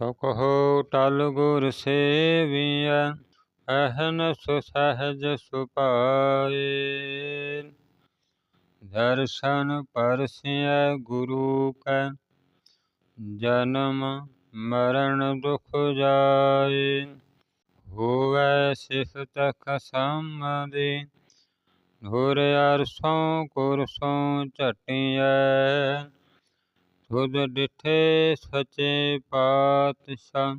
ਸੋ ਕਹੋ ਟਲ ਗੁਰ ਸੇਵੀਐ ਅਹਨਸ ਸਹਜ ਸੁਪਾਏ। ਦਰਸ਼ਨ ਪਰਸਿਐ ਗੁਰੂ ਕੈ, ਜਨਮ ਮਰਨ ਦੁਖ ਜਾਏ। ਹੋਵੈ ਸਿਫਤ ਤਖ ਦੀ ਧੁਰ ਅਰਸੋਂ ਕੁਰਸੋਂ ਝਟਿਐ। ਤੁਧ ਡਿਠੇ ਸਚੇ ਪਾਤਸ਼ਾਹ,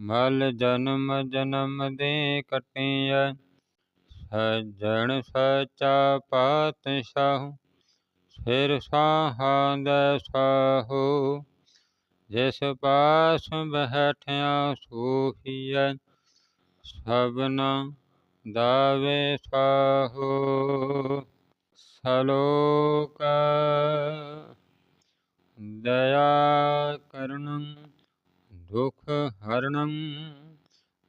ਮਲ ਜਨਮ ਜਨਮ ਦੇ ਕਟਿਆ। ਸਜਣ ਸਚਾ ਪਾਤਸ਼ਾਹ, ਸਿਰ ਸਾਹਾਂ ਦਾ ਸਾਹੋ। ਜਿਸ ਪਾਸ ਬਹਿਠਿਆ ਸੋਹੀਐ, ਸਭਨਾ ਦਾਵੇ ਸਾਹੋ। ਸਲੋਕਾ ਦਇਆ ਕਰਨੰ, ਦੁਖ ਹਰਣੰ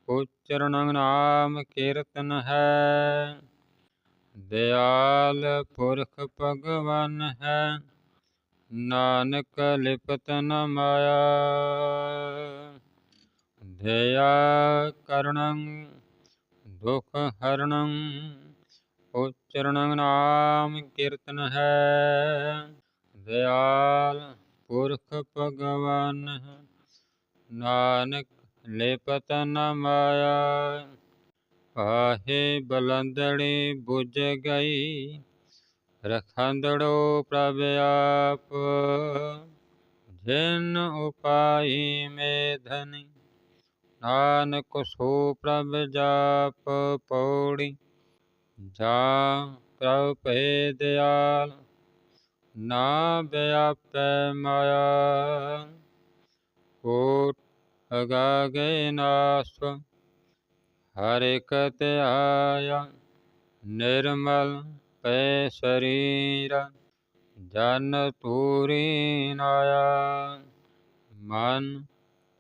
ਉਚਰਣੰ ਨਾਮ ਕੀਰਤਨ ਹੈ। ਦਿਆਲ ਪੁਰਖ ਭਗਵਾਨ ਹੈ, ਨਾਨਕ ਲਿਪਤ ਨ ਮਾਇਆ। ਦਇਆ ਕਰਣੰ ਦੁਖ ਹਰਣੰ ਉਚਰਣੰ ਨਾਮ ਕੀਰਤਨ ਹੈ। ਦਿਆਲ पुरख भगवान नानक लेपत न माया। पाहे बलंदड़ी बुझ गई, रखंदड़ो प्रभ जिन उपाय में धनी, नानक सो प्रभ जाप पौड़ी। जा प्रभ दयाल न व्याप्य माया। कोट गगनास्व आया निर्मल पे शरीर। जन तूरीनाया मन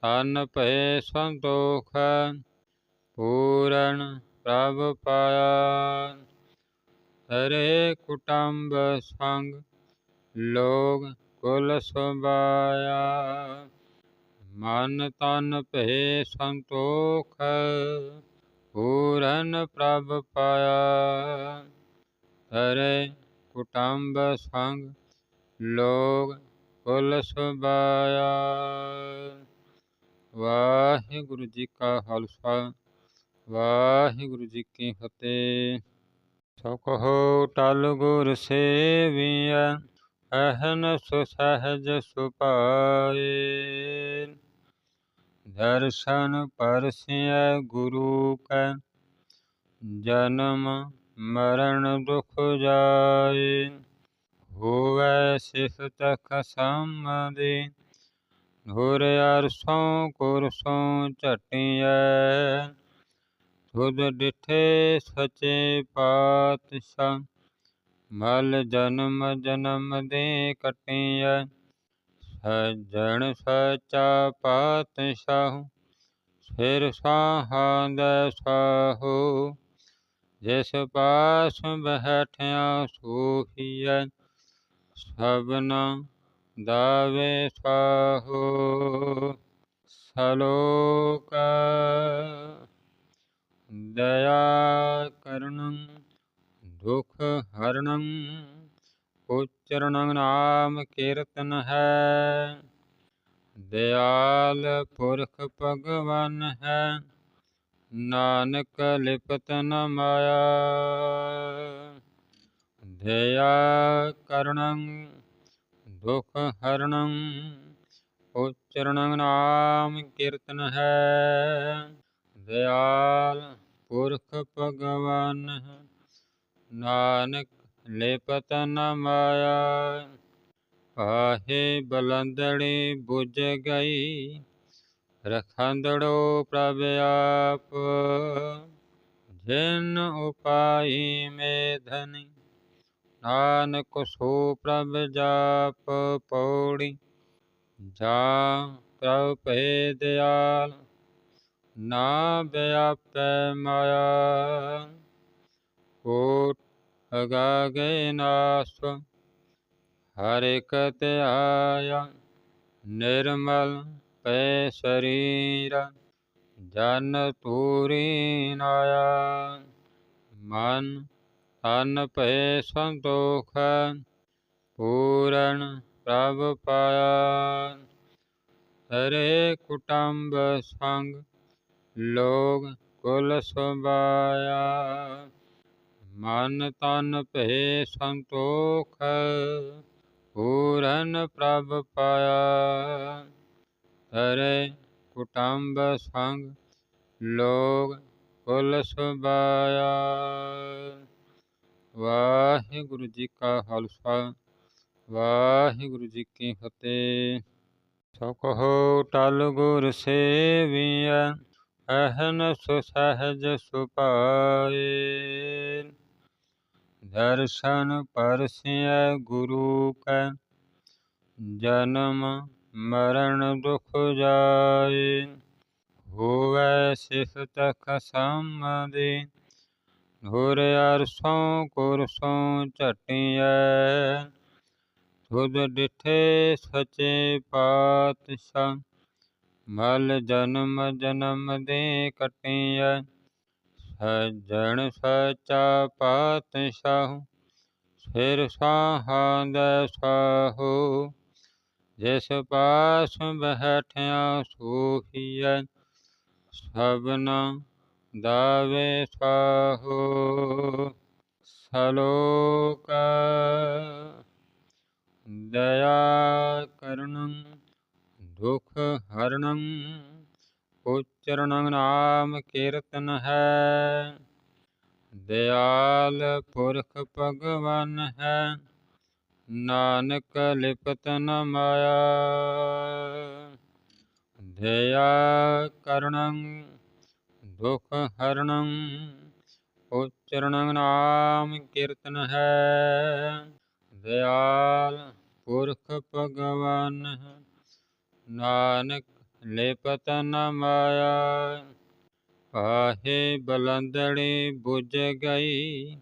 अन्न पे संतोख। पूरण प्रभ पाया। हरे कुटुम्ब संग ਲੋਗ ਕੁਲ ਸੁਬਾਇਆ ਮਨ ਤਨ ਭੈ ਸੰਤੋਖ, ਪੂਰਨ ਪ੍ਰਭ ਪਾਇਆ। ਹਰੇ ਕੁਟੰਬ ਸੰਗ, ਲੋਗ ਕੁਲ ਸੁਭਾਇਆ। ਵਾਹਿਗੁਰੂ ਜੀ ਕਾ ਖਾਲਸਾ, ਵਾਹਿਗੁਰੂ ਜੀ ਕੀ ਫਤਿਹ। ਸੋ ਕਹੋ, ਟਲ ਗੁਰ ਸੇਵੀਐ। ਅਹਨਸ ਸਹਜ ਸੁਪਾਏ। ਦਰਸ਼ਨ ਪਰਸਿਐ ਗੁਰੂ ਕੈ, ਜਨਮ ਮਰਨ ਦੁਖ ਜਾਏ। ਹੋਵੈ ਸਿਫਤ ਖਸਮ ਦੀ ਧੁਰ ਅਰਸੋਂ ਕੁਰਸੋਂ ਝਟਿਐ। ਖੁਦ ਡਿਠੇ ਸਚੇ ਪਾਤਸ਼ਾਹ मल जन्म जन्म दे कटिया सज्जन सचा पात साहु फिर साहा साहू। जिस पास बैठिया सूखिय सबना दावे स्ो सलो का दया करण ਦੁਖ ਹਰਣੰ ਉਚਰਣੰ ਨਾਮ ਕੀਰਤਨ ਹੈ ਦਿਆਲ ਪੁਰਖ ਭਗਵਾਨ ਹੈ ਨਾਨਕ ਲਿਪਤ ਨ ਮਾਇਆ ਦਇਆ ਕਰਣੰ ਦੁਖ ਹਰਣੰ ਉਚਰਣੰ ਨਾਮ ਕੀਰਤਨ ਹੈ ਦਿਆਲ ਪੁਰਖ ਭਗਵਾਨ ਹੈ नानक लेपत न माया। पाहे बलंदड़ी बुझ गई, रखंदड़ो प्रभ जिन उपाय में धनी, नानक सो प्रभ जाप पौड़ी। जा प्रभ पे दयाल ना व्याप माया। कोट गगनास हरिक आया निर्मल पे शरीर, जन पूरीनाय मन अन पे संतोख पूरण प्रभ पाया। हरे कुटुम्ब संग लोग कुल सुबाया ਮਨ ਤਨ ਭੈ ਸੰਤੋਖ, ਪੂਰਨ ਪ੍ਰਭ ਪਾਇਆ। ਹਰੇ ਕੁਟੰਬ ਸੰਗ, ਲੋਗ ਕੁਲ ਸੁਬਾਇਆ ਵਾਹਿਗੁਰੂ ਜੀ ਕਾ ਖਾਲਸਾ, ਵਾਹਿਗੁਰੂ ਜੀ ਕੀ ਫਤਿਹ। ਸੋ ਕਹੋ ਟਲ ਗੁਰ ਸੇਵੀਐ ਅਹਨਸ ਸਹਜ ਸੁਪਾਏ ਦਰਸ਼ਨ ਪਰਸਿਐ ਗੁਰੂ ਕੈ, ਜਨਮ ਮਰਨ ਦੁਖ ਜਾਏ। ਹੋਵੈ ਸਿਫਤ ਖਸਮ ਹੁਰ ਅਰਸੋਂ ਕੁਰਸੋਂ ਝਟਿਐ। ਤੁਧ ਡਿਠੇ ਸਚੇ ਪਾਤਸ਼ਾਹ, ਮਲ ਜਨਮ ਜਨਮ ਦੇ ਕਟਿਐ। सज्जन सचा पातशाह फिर साहा। जिस पास बैठिया सूफिया सबना दावे साहो। सलोक दया करण, दुख हरण। उच्चरण नाम कीर्तन है। दयाल पुरख भगवान है। नानक लिपतन माया। दया करण, दुख हरण उच्चरण नाम कीर्तन है। दयाल पुरख भगवान नानक लेपत न माया पाहे बलंदड़ी बुज गई,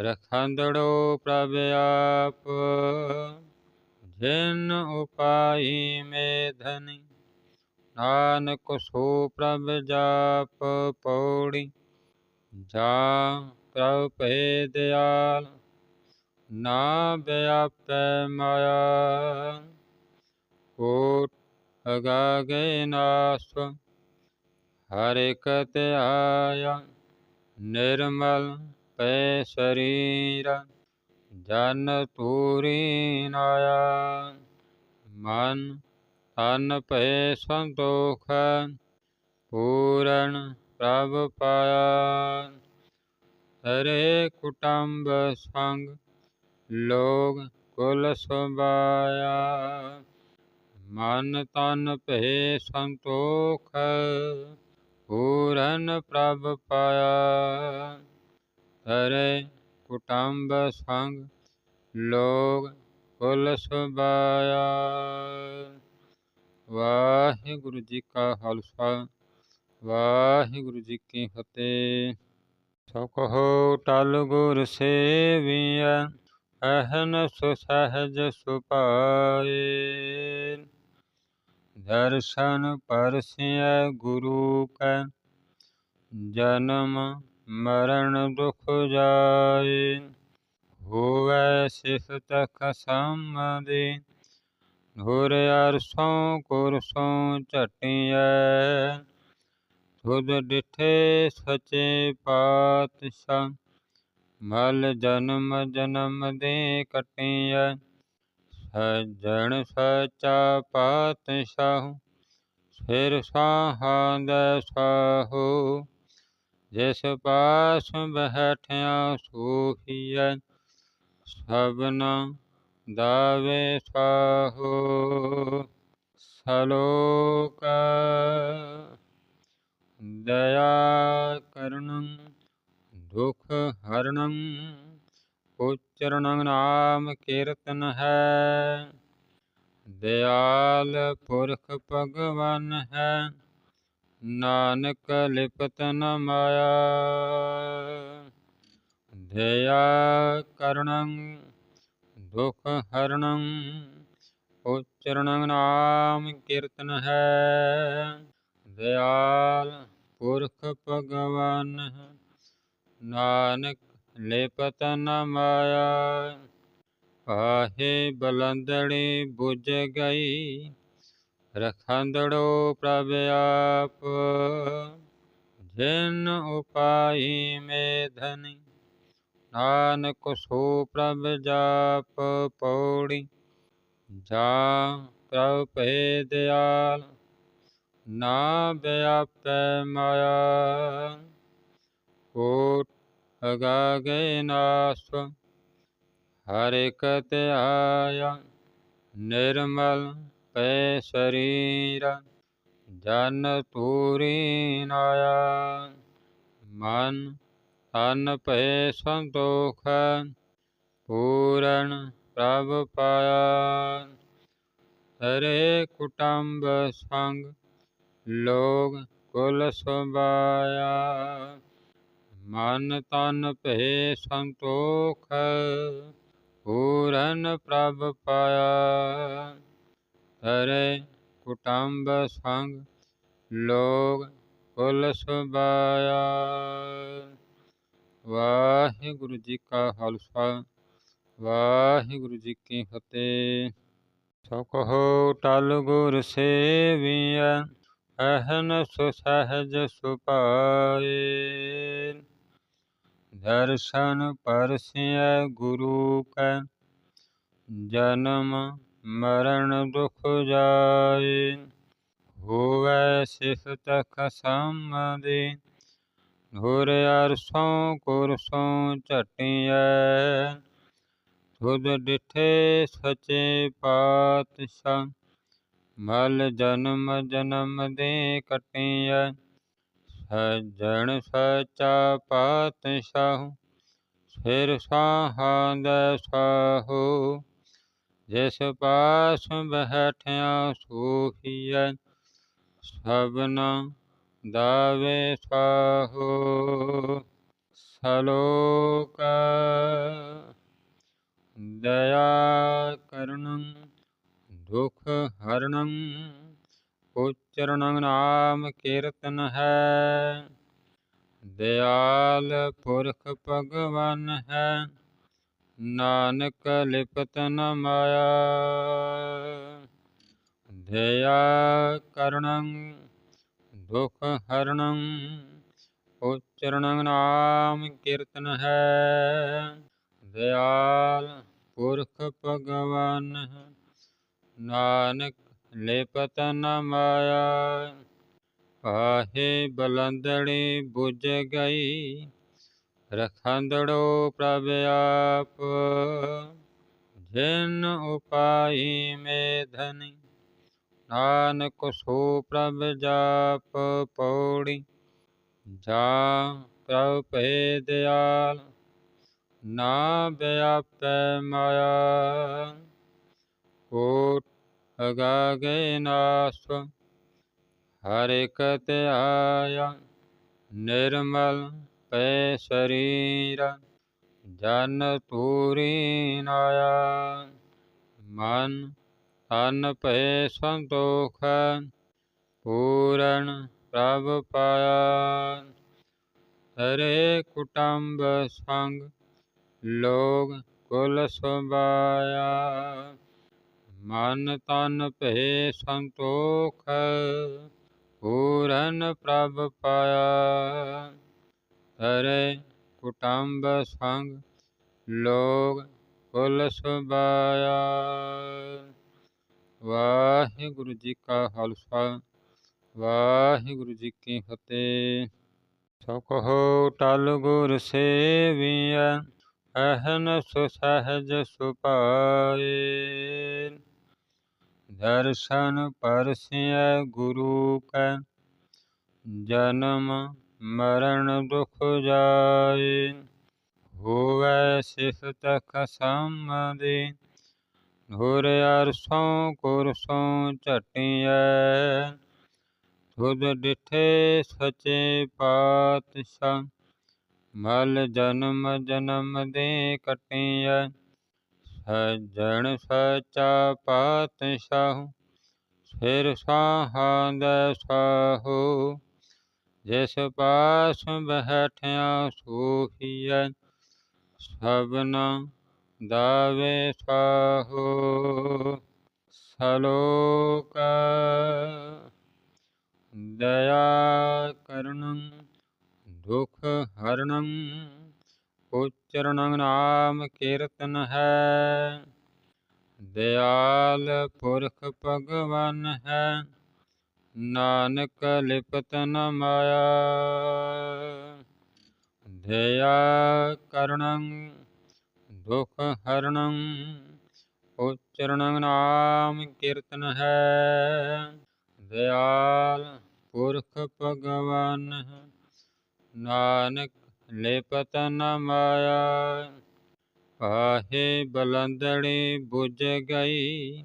रखंदड़ो प्रव्याप जिन उपाय में धनी नान सो प्रभ जाप पौड़ी। जा प्रभ पे दयाल, ना व्याप माया। कोट गगनाश हरिक आया निर्मल पे शरीर। जन पूरीनाया मन तन पे संतोख। पूरण प्रभ पाया। हरे कुटुम्ब संग लोग कुल सुबाया ਮਨ ਤਨ ਭੈ ਸੰਤੋਖ, ਪੂਰਨ ਪ੍ਰਭ ਪਾਇਆ। ਹਰੇ ਕੁਟੰਬ ਸੰਗ ਲੋਗ ਕੁਲ ਸੁਬਾਇਆ ਵਾਹਿਗੁਰੂ ਜੀ ਕਾ ਖਾਲਸਾ, ਵਾਹਿਗੁਰੂ ਜੀ ਕੀ ਫਤਿਹ। ਸੋ ਕਹੋ ਟਲ ਗੁਰ ਸੇਵੀਐ ਅਹਨਸ ਸਹਜ ਸੁਪਾਏ ਦਰਸ਼ਨ ਪਰਸਿਐ ਗੁਰੂ ਕੈ, ਜਨਮ ਮਰਨ ਦੁਖ ਜਾਏ। ਹੋਵੈ ਸਿਫਤ ਖਸਮ ਦੇ ਅਰਸੋਂ ਕੁਰਸੋਂ ਝਟਿਐ। ਤੁਧ ਡਿਠੇ ਸਚੇ ਪਾਤਸ਼ਾਹ, ਮਲ ਜਨਮ ਜਨਮ ਦੇ ਕਟਿਐ। सज्जन सचा पात साहू सिर साहद साहु। जिस पास बैठिया सूखिय सबना दावे साहु। सलोक दया करण, दुख हरण। उच्चरण नाम कीर्तन है। दयाल पुरख भगवान है। नानक लिपतन माया। दया करण, दुख हरण उच्चरण नाम कीर्तन है। दयाल पुरख भगवान नानक लेपतन माया पाहे बलंदड़ी बुझ गई। रखंदड़ो प्रभ आप, जिन उपाय में धनी। नानक सो प्रभ जाप पौड़ी, जा प्रभ पे दयाल। ना व्याप माया, कोट गगनास्व आया निर्मल पे शरीर। जन तूरीनाया मन, तन पे संतोष पूरण प्रभ पाया। हरे कुटुम्ब संग लोग कुल सुबाया ਮਨ ਤਨ ਭੈ ਸੰਤੋਖ, ਪੂਰਨ ਪ੍ਰਭ ਪਾਇਆ। ਹਰੇ ਕੁਟੰਬ ਸੰਗ ਲੋਗ ਕੁਲ ਸੁਬਾਇਆ ਵਾਹਿਗੁਰੂ ਜੀ ਕਾ ਖਾਲਸਾ, ਵਾਹਿਗੁਰੂ ਜੀ ਕੀ ਫਤਿਹ। ਸੋ ਕਹੋ ਟਲ ਗੁਰ ਸੇਵੀਐ, ਅਹਨ ਸੁਸਹਿਜ ਸੁਪਾਏ ਦਰਸ਼ਨ ਪਰਸਿਐ ਗੁਰੂ ਕੈ, ਜਨਮ ਮਰਨ ਦੁਖ ਜਾਏ। ਹੋਵੈ ਸਿਫਤ ਖਸਮ ਦੇ ਧੁਰ ਅਰਸੋਂ ਕੁਰਸੋਂ ਝਟਿਐ। ਤੁਧ ਡਿਠੇ ਸਚੇ ਪਾਤਸ਼ਾਹ, ਮਲ ਜਨਮ ਜਨਮ ਦੇ ਕਟਿਐ। सज्जन सचा पात सिर फिर साहो। जिस पास बैठिया सूखिया सबना दावे साहो। सलोक दया करण, दुख हरण। ਉਚਰਨ ਨਾਮ ਕੀਰਤਨ ਹੈ। ਦਿਆਲ ਪੁਰਖ ਭਗਵਾਨ ਹੈ। ਨਾਨਕ ਲਿਪਤ ਨ ਮਾਇਆ। ਦਇਆ ਕਰਣੰ ਦੁਖ ਹਰਣੰ ਉਚਰਨ ਨਾਮ ਕੀਰਤਨ ਹੈ। ਦਿਆਲ ਪੁਰਖ ਭਗਵਾਨ ਨਾਨਕ लेपत न माया पाहे बलंदड़ी बुझ गई। रखंदड़ो प्रभ आप। जिन उपाय में धनी। नानक सो प्रभ जाप पौड़ी। जा प्रभ पे दयाल ना व्याप माया। कोट गगनाश हरिक आया निर्मल पे शरीर। जन तूरी नया। मन तन पे संतोख। पूरण प्रभ पाया। हरे कुटुम्ब संग लोग कुल सुबाया ਮਨ ਤਨ ਭੈ ਸੰਤੋਖ, ਪੂਰਨ ਪ੍ਰਭ ਪਾਇਆ। ਹਰੇ ਕੁਟੰਬ ਸੰਗ ਲੋਗ ਕੁਲ ਸੁਬਾਇਆ ਵਾਹਿਗੁਰੂ ਜੀ ਕਾ ਖਾਲਸਾ, ਵਾਹਿਗੁਰੂ ਜੀ ਕੀ ਫਤਿਹ। ਸੋ ਕਹੋ ਟਲ ਗੁਰ ਸੇਵੀਐ, ਅਹਨ ਸੁਸਹਿਜ ਸੁਪਾਏ ਦਰਸ਼ਨ ਪਰਸਿਐ ਗੁਰੂ ਕੈ, ਜਨਮ ਮਰਨ ਦੁਖ ਜਾਏ। ਹੋਵੈ ਸਿਫਤ ਖਸਮ ਦੇ ਅਰਸੋਂ ਕੁਰਸੋਂ ਝਟਿਐ। ਤੁਧ ਡਿਠੇ ਸਚੇ ਪਾਤਸ਼ਾਹ, ਮਲ ਜਨਮ ਜਨਮ ਦੇ ਕਟਿਐ। ਸਜਣ ਸਚਾ ਪਾਤਸ਼ਾਹ ਸਿਰ ਸਾਹਾਂ ਦੇ ਸਾਹੋ ਜਿਸ ਪਾਸ ਬੈਠਿਆ ਸੋਹੀਐ ਸਭਨਾ ਦਾਵੇ ਸਾਹੋ ਸਲੋਕ ਦਇਆ ਕਰਨੰ ਦੁਖ ਹਰਣੰ ਉਚਰਣੰ ਨਾਮ ਕੀਰਤਨ ਹੈ। ਦਿਆਲ ਪੁਰਖ ਭਗਵਾਨ ਹੈ। ਨਾਨਕ ਲਿਪਤ ਨ ਮਾਇਆ। ਦਇਆ ਕਰਣੰ ਦੁਖ ਹਰਣੰ ਉਚਰਣੰ ਨਾਮ ਕੀਰਤਨ ਹੈ। ਦਿਆਲ ਪੁਰਖ ਭਗਵਾਨ ਹੈ ਨਾਨਕ लिपत न माया पाहे बलंदड़ी बुझ गई,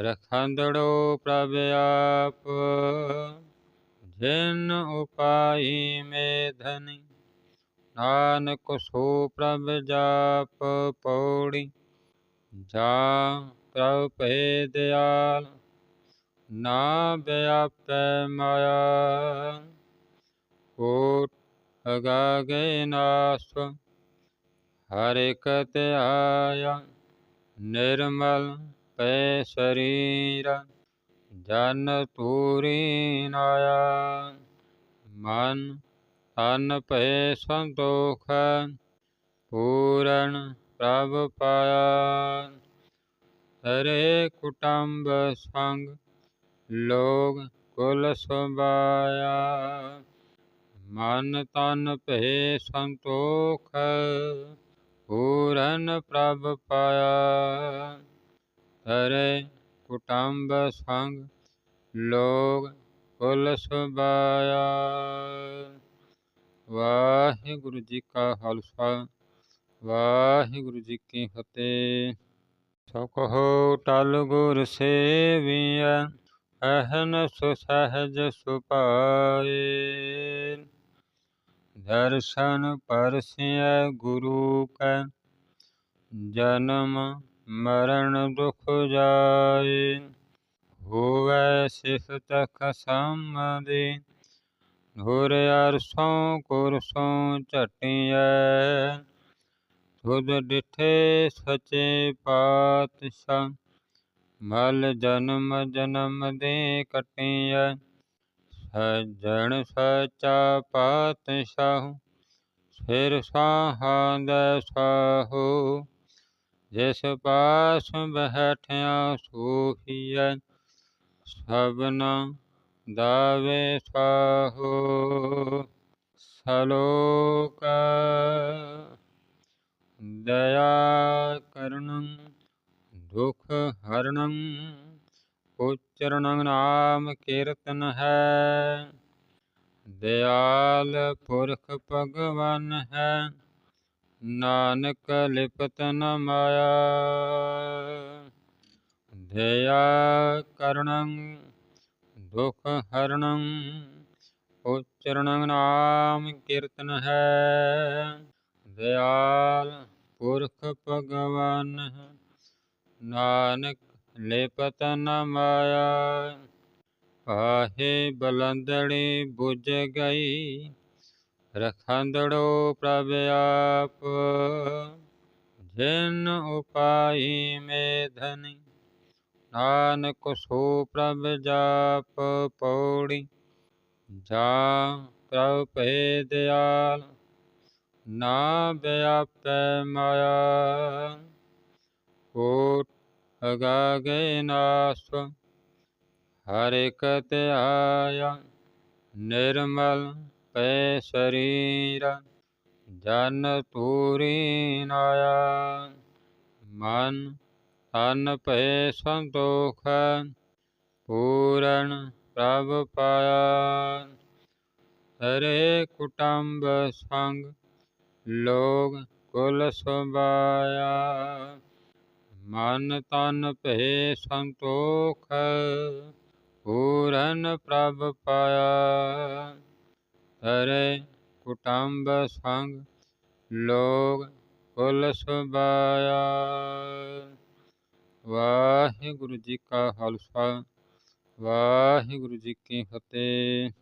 रखंदड़ो प्रभ आप। जिन उपाय में धनी नान कुसो प्रभ जाप पौड़ी। जा प्रभ पे दयाल, ना व्याप माया। गगनाश हरिक आया निर्मल पे शरीर। जन तूरी नया। मन तन पे संतोख। पूरण प्रभ पाया। हरे कुटुम्ब संग लोग कुल सुबाया ਮਨ ਤਨ ਭੈ ਸੰਤੋਖ, ਪੂਰਨ ਪ੍ਰਭ ਪਾਇਆ। ਹਰੇ ਕੁਟੰਬ ਸੰਗ ਲੋਗ ਕੁਲ ਸੁਬਾਇਆ ਵਾਹਿਗੁਰੂ ਜੀ ਕਾ ਖਾਲਸਾ, ਵਾਹਿਗੁਰੂ ਜੀ ਕੀ ਫਤਿਹ। ਸੋ ਕਹੋ ਟਲ ਗੁਰ ਸੇਵੀਐ, ਅਹਨ ਸੁਸਹਜ ਸੁਪਾਏ ਦਰਸ਼ਨ ਪਰਸਿਐ ਗੁਰੂ ਕੈ, ਜਨਮ ਮਰਨ ਦੁਖ ਜਾਏ। ਹੋਵੈ ਸਿਫਤ ਖਸਮ ਦੇ ਧੁਰ ਅਰਸੋਂ ਕੁਰਸੋਂ ਝਟਿਐ। ਤੁਧ ਡਿਠੇ ਸਚੇ ਪਾਤਸ਼ਾਹ, ਮਲ ਜਨਮ ਜਨਮ ਦੇ ਕਟਿਐ। सज्जन सचा पातशाहु फिर साहद साहु। जिस पास बैठिया सूफिया सबना दावे साहु। सलोक दया करण, दुख हरण। गोचरण नाम कीर्तन है। दयाल पुरख भगवान है। नानक लिपतन माया। दया करण, दुख हरण उच्चरण नाम कीर्तन है। दयाल पुरख भगवान है। नानक लेपतन माया आहे बलंदड़ी बुझ गई। रखंदड़ो प्रभ आप। जिन उपाय में धनी, नानक सो प्रभ जाप पौड़ी। जा प्रभ पे दयाल, ना व्याप माया। कोट गगनास्व आया निर्मल पे शरीर, जन तूरीनाया मन तन पे संतोख पूरण प्रभ पाया। हरे कुटुम्ब संग लोग कुल सुबाया मन तन पे संतोख, पूरन प्रभ पाया। हरे कुटुम्ब संग लोग कुल सुबाया। वाहे गुरु जी का हलसा वाहे गुरु जी की फतेह।